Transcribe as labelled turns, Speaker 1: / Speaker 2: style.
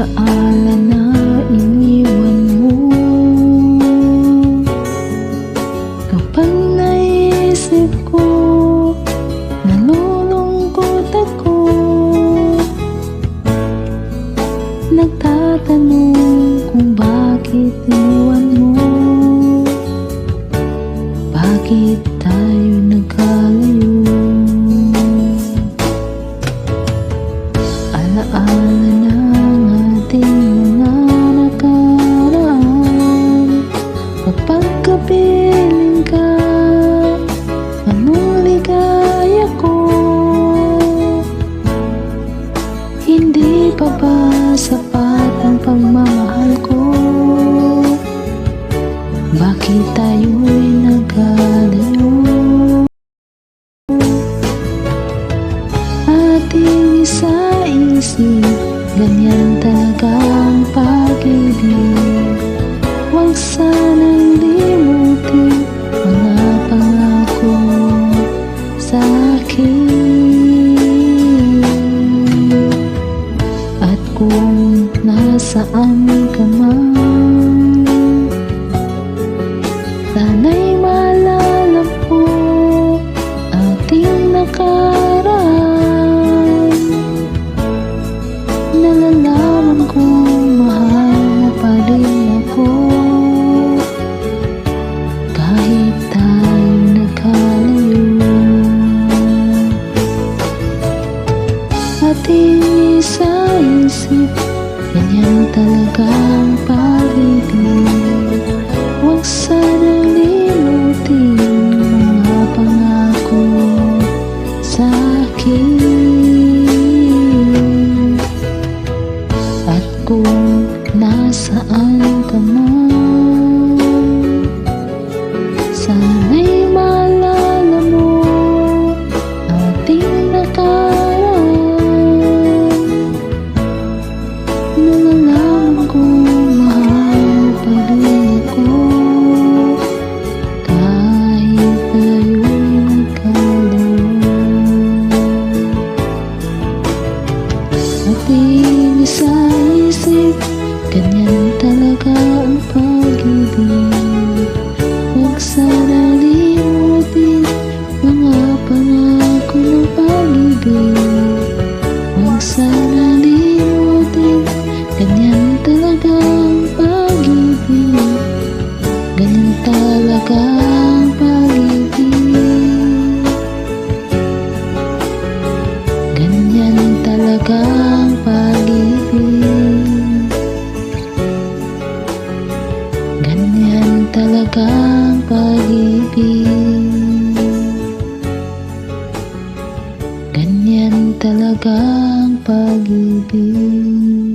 Speaker 1: Alaala na iniwan mo. Kapag naisip ko Nalulungkot ako. Nagtatanong kung bakit iniwan mo. Bakit tayo nagkalayo? Alaala kapiling ka Anong ko Hindi pa ba sapat ang pagmamahal ko? Bakit tayo'y nagkalayo? Ating isa-isip Ganyan talaga ang pag-ibig Huwag sanang limutin Mga pangako sa akin. At kung nasaan ka man Ganyan talaga ang pag-ibig Huwag sanang limutin Mga pangako sa akin. At kung Ganyan talaga ang pag-ibig